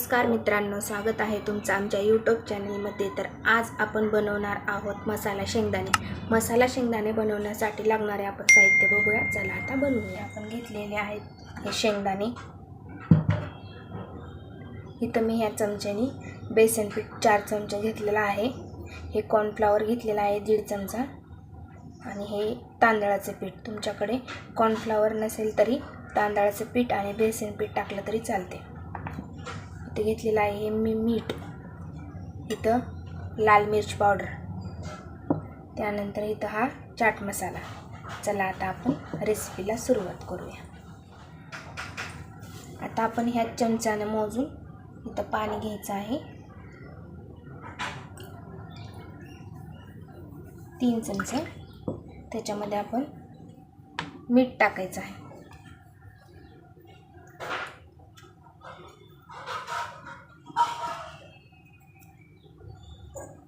नमस्कार मित्रांनो स्वागत आहे तुमचं आमच्या यूट्यूब चॅनलमध्ये तर आज आपण बनवणार आहोत मसाला शेंगदाणे. मसाला शेंगदाणे बनवण्यासाठी लागणारे आपण साहित्य बघूया. चला आता बनवूया. आपण घेतलेले आहेत हे शेंगदाणे. इथं मी ह्या चमच्यानी बेसन पीठ चार चमचे घेतलेला आहे. हे कॉर्नफ्लॉवर घेतलेला आहे दीड चमचा. आणि हे तांदळाचं पीठ. तुमच्याकडे कॉर्नफ्लॉवर नसेल तरी तांदळाचं पीठ आणि बेसन पीठ टाकलं तरी चालते. ते घेतलेलं आहे हे मी मीठ. इथं लाल मिरची पावडर. त्यानंतर इथं हा चाट मसाला. चला आता आपण रेसिपीला सुरुवात करूया. आता आपण ह्या चमच्यानं मोजून इथं पाणी घ्यायचं आहे. तीन चमचे. त्याच्यामध्ये आपण मीठ टाकायचं आहे.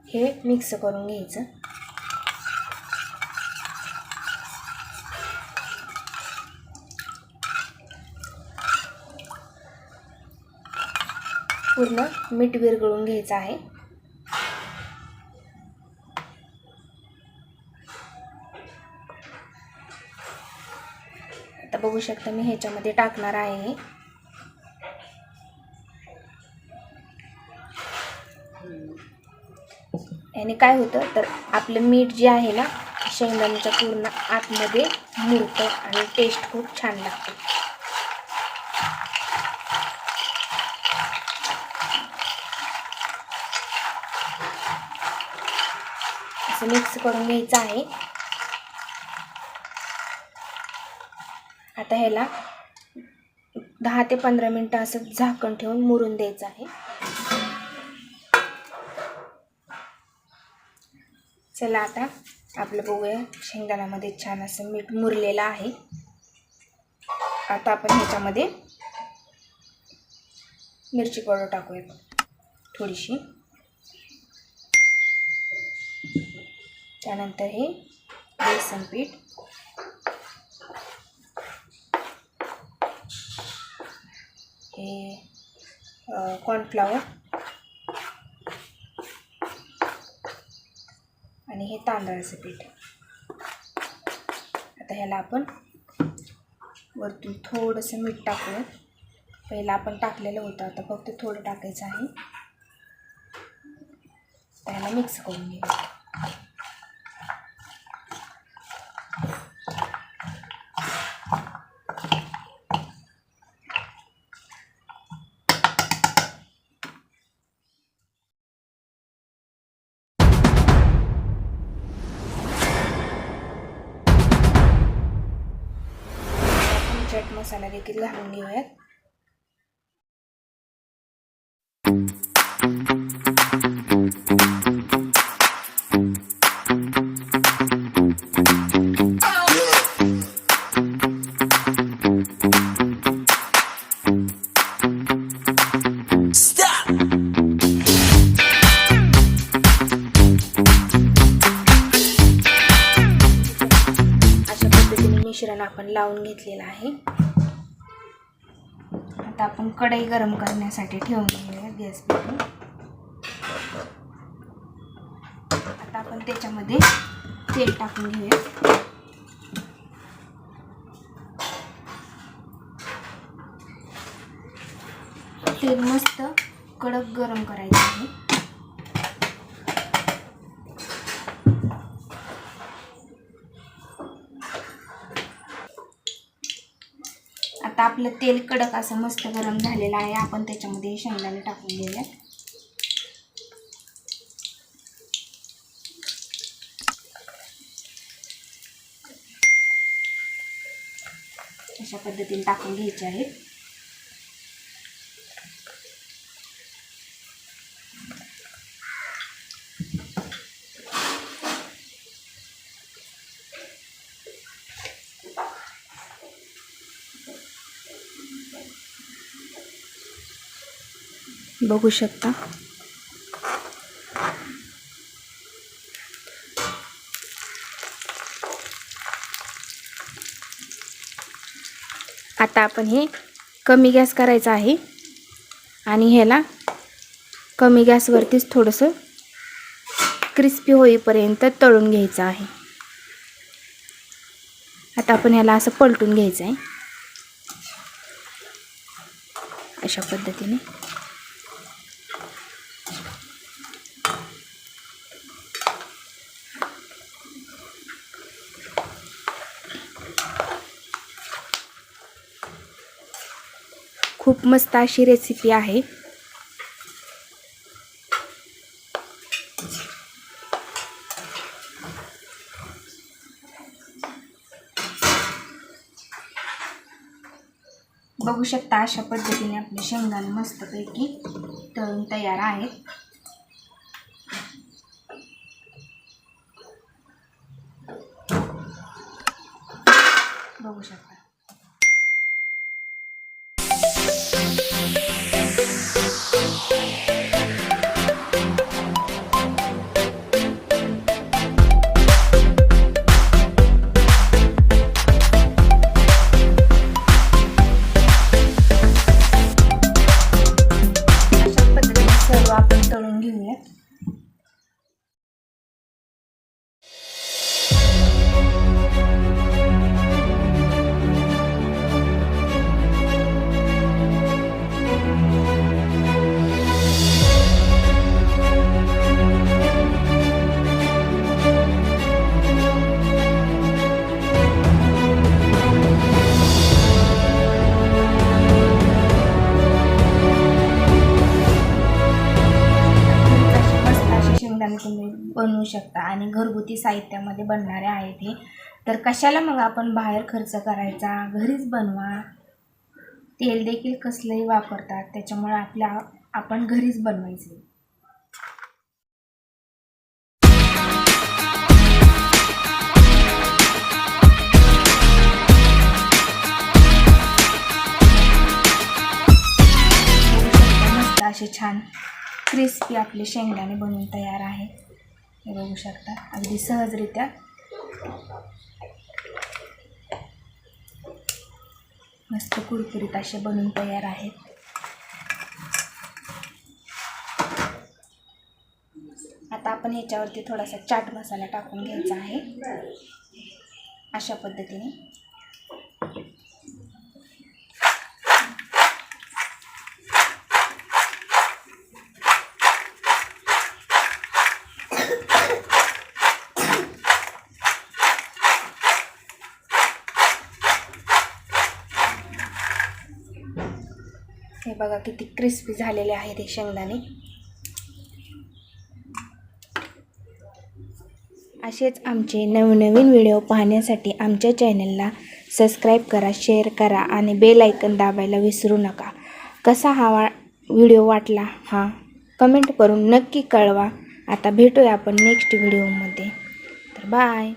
हे मिक्स करून घ्यायचं. पूर्ण मीठ विरगळून घ्यायचं आहे. आता बघू शकता मी ह्याच्यामध्ये टाकणार आहे याने काय होतं तर आपलं मीठ जे आहे ना शेंगदाण्याच्या पूर्ण आतमध्ये मुरतं आणि टेस्ट खूप छान लागते. असं मिक्स करून घ्यायचं आहे. आता ह्याला दहा ते पंधरा मिनटं असं झाकण ठेवून मुरून द्यायचं आहे. चला आता आपलं बघूया. शेंगदाण्यामध्ये छान असं मीठ मुरलेलं आहे. आता आपण ह्याच्यामध्ये मिरची पावडर टाकूया. थोडीशी. त्यानंतर हे बेसन पीठ. हे कॉर्नफ्लॉवर आणि हे तांदळाचं पीठ आता ह्याला आपण वरतून थोडंसं मीठ टाकूया पहिला आपण टाकलेलं होतं आता फक्त थोडं टाकायचं आहे. त्याला मिक्स करून घेऊया चट मसाला देखील घालून घेऊयात लावून घेतलेलं आहे. आता आपण कढई गरम करण्यासाठी ठेवून घेऊया गॅस पेटून आता आपण त्याच्यामध्ये तेल टाकून घेऊया. तेल मस्त कडक गरम करायचं आहे. आपलं तेल कडक असं मस्त गरम झालेलं आहे. आपण त्याच्यामध्ये शेंगदाणे टाकून दिले अशा पद्धतीने टाकून घ्यायचे आहेत. बघू शकता. आता आपण हे कमी गॅस करायचा आहे. आणि ह्याला कमी गॅसवरतीच थोडंसं क्रिस्पी होईपर्यंत तळून घ्यायचं आहे. आता आपण ह्याला असं पलटून घ्यायचं आहे अशा पद्धतीने. खूप मस्त अशी रेसिपी आहे. बघू शकता अशा पद्धतीने आपले शेंगदाणे मस्तपैकी तळून तयार आहेत. शकता आणि घरगुती साहित्यामध्ये बनणारे आहेत हे. तर कशाला मग आपण बाहेर खर्च करायचा? घरीच बनवा. तेल देखील कसलंही वापरतात त्याच्यामुळे आपल्या आपण घरीच बनवायचे. मस्त असे छान क्रिस्पी आपले शेंगदाणे बनवून तयार आहे हे बघू शकता. अगदी सहजरित्या. मस्त कुरकुरीत असे बनवून तयार आहेत. आता आपण ह्याच्यावरती थोडासा चाट मसाला टाकून घ्यायचा आहे. अशा पद्धतीने. हे बघा किती क्रिस्पी झालेले आहेत हे शेंगदाणे. असेच आमचे नवनवीन व्हिडिओ पाहण्यासाठी आमच्या चॅनलला सबस्क्राईब करा शेअर करा आणि बेल ऐकन दाबायला विसरू नका. कसा हा वा व्हिडिओ वाटला हा कमेंट करून नक्की कळवा. आता भेटूया आपण नेक्स्ट व्हिडिओमध्ये तर बाय